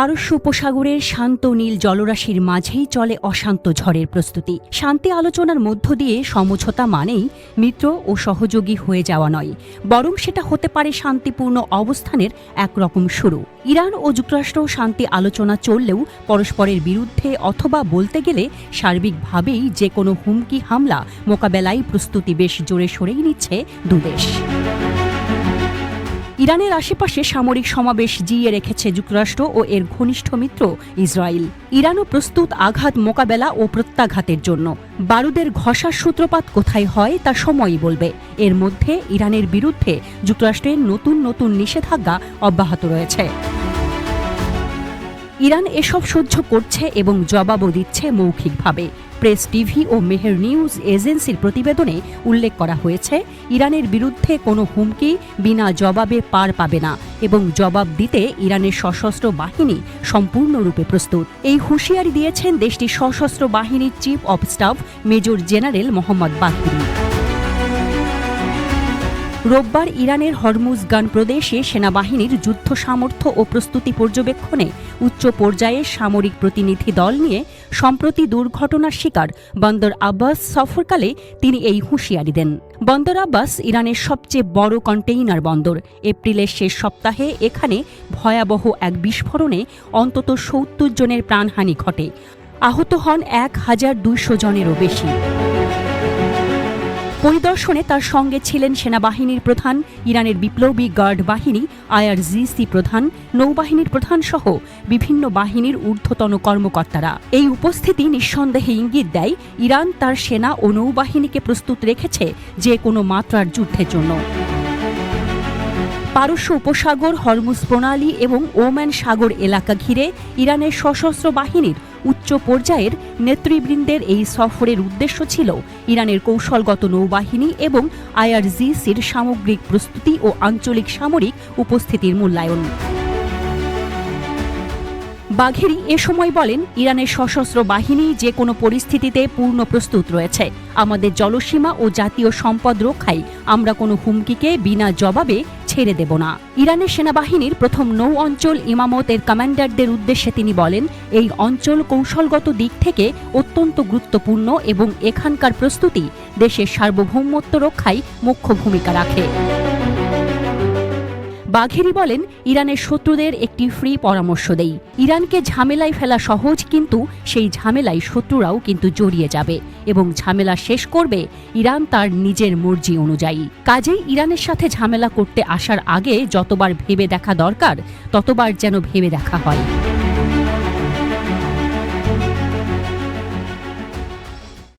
পারস্য উপসাগরের শান্ত নীল জলরাশির মাঝেই চলে অশান্ত ঝড়ের প্রস্তুতি। শান্তি আলোচনার মধ্য দিয়ে সমঝোতা মানেই মিত্র ও সহযোগী হয়ে যাওয়া নয়, বরং সেটা হতে পারে শান্তিপূর্ণ অবস্থানের একরকম শুরু। ইরান ও যুক্তরাষ্ট্র শান্তি আলোচনা চললেও পরস্পরের বিরুদ্ধে অথবা বলতে গেলে সার্বিকভাবেই যে কোনো হুমকি হামলা মোকাবেলায় প্রস্তুতি বেশ জোরে সরেই নিচ্ছে দুদেশ। ইরানের আশেপাশে সামরিক সমাবেশ জিয়ে রেখেছে যুক্তরাষ্ট্র ও এর ঘনিষ্ঠ মিত্র ইসরায়েল। ইরানও প্রস্তুত আঘাত মোকাবেলা ও প্রত্যাঘাতের জন্য। বারুদের ঘষার সূত্রপাত কোথায় হয় তা সময়ই বলবে। এর মধ্যে ইরানের বিরুদ্ধে যুক্তরাষ্ট্রের নতুন নতুন নিষেধাজ্ঞা অব্যাহত রয়েছে। ইরান এসব সহ্য করছে এবং জবাবও দিচ্ছে মৌখিকভাবে। প্রেস টিভি ও মেহের নিউজ এজেন্সির প্রতিবেদনে উল্লেখ করা হয়েছে, ইরানের বিরুদ্ধে কোনো হুমকি বিনা জবাবে পার পাবে না এবং জবাব দিতে ইরানের সশস্ত্র বাহিনী সম্পূর্ণরূপে প্রস্তুত। এই হুঁশিয়ারি দিয়েছেন দেশটির সশস্ত্র বাহিনীর chief of staff major general Mohammad বাহিনী রোববার ইরানের হরমুজগান প্রদেশে সেনাবাহিনীর যুদ্ধ সামর্থ্য ও প্রস্তুতি পর্যবেক্ষণে উচ্চ পর্যায়ের সামরিক প্রতিনিধি দল নিয়ে সম্প্রতি দুর্ঘটনার শিকার বন্দর আব্বাস সফরকালে তিনি এই হুঁশিয়ারি দেন। বন্দর আব্বাস ইরানের সবচেয়ে বড় কন্টেইনার বন্দর। এপ্রিলের শেষ সপ্তাহে এখানে ভয়াবহ এক বিস্ফোরণে অন্তত সত্তর জনের প্রাণহানি ঘটে। আহত হন এক হাজার দুইশো জনেরও বেশি। পরিদর্শনে তার সঙ্গে ছিলেন সেনাবাহিনীর প্রধান, ইরানের বিপ্লবী গার্ড বাহিনী, আইআরজিসি প্রধান, নৌবাহিনীর প্রধান সহ বিভিন্ন বাহিনীর ঊর্ধ্বতন কর্মকর্তারা। এই উপস্থিতি নিঃসন্দেহে ইঙ্গিত দেয়, ইরান তার সেনা ও নৌবাহিনীকে প্রস্তুত রেখেছে যে কোনো মাত্রার যুদ্ধের জন্য। পারস্য উপসাগর, হরমুজ প্রণালী এবং ওম্যান সাগর এলাকা ঘিরে ইরানের সশস্ত্র বাহিনীর উচ্চ পর্যায়ের নেতৃবৃন্দের এই সফরের উদ্দেশ্য ছিল ইরানের কৌশলগত নৌবাহিনী এবং আইআরজিসির সামগ্রিক প্রস্তুতি ও আঞ্চলিক সামরিক উপস্থিতির মূল্যায়ন। বাঘেরি এ সময় বলেন, ইরানের সশস্ত্র বাহিনী যে কোনো পরিস্থিতিতে পূর্ণ প্রস্তুত রয়েছে। আমাদের জলসীমা ও জাতীয় সম্পদ রক্ষায় আমরা কোনো হুমকিকে বিনা জবাবে ছেড়ে দেব না। ইরানের সেনাবাহিনীর প্রথম নৌ অঞ্চল ইমামতের কমান্ডারদের উদ্দেশ্যে তিনি বলেন, এই অঞ্চল কৌশলগত দিক থেকে অত্যন্ত গুরুত্বপূর্ণ এবং এখানকার প্রস্তুতি দেশের সার্বভৌমত্ব রক্ষায় মুখ্য ভূমিকা রাখে। বাঘেরি বলেন, ইরানের শত্রুদের একটি ফ্রি পরামর্শ দেই। ইরানকে ঝামেলায় ফেলা সহজ, কিন্তু সেই ঝামেলায় শত্রুরাও কিন্তু জড়িয়ে যাবে এবং ঝামেলা শেষ করবে ইরান তার নিজের মর্জি অনুযায়ী। কাজেই ইরানের সাথে ঝামেলা করতে আসার আগে যতবার ভেবে দেখা দরকার, ততবার যেন ভেবে দেখা হয়।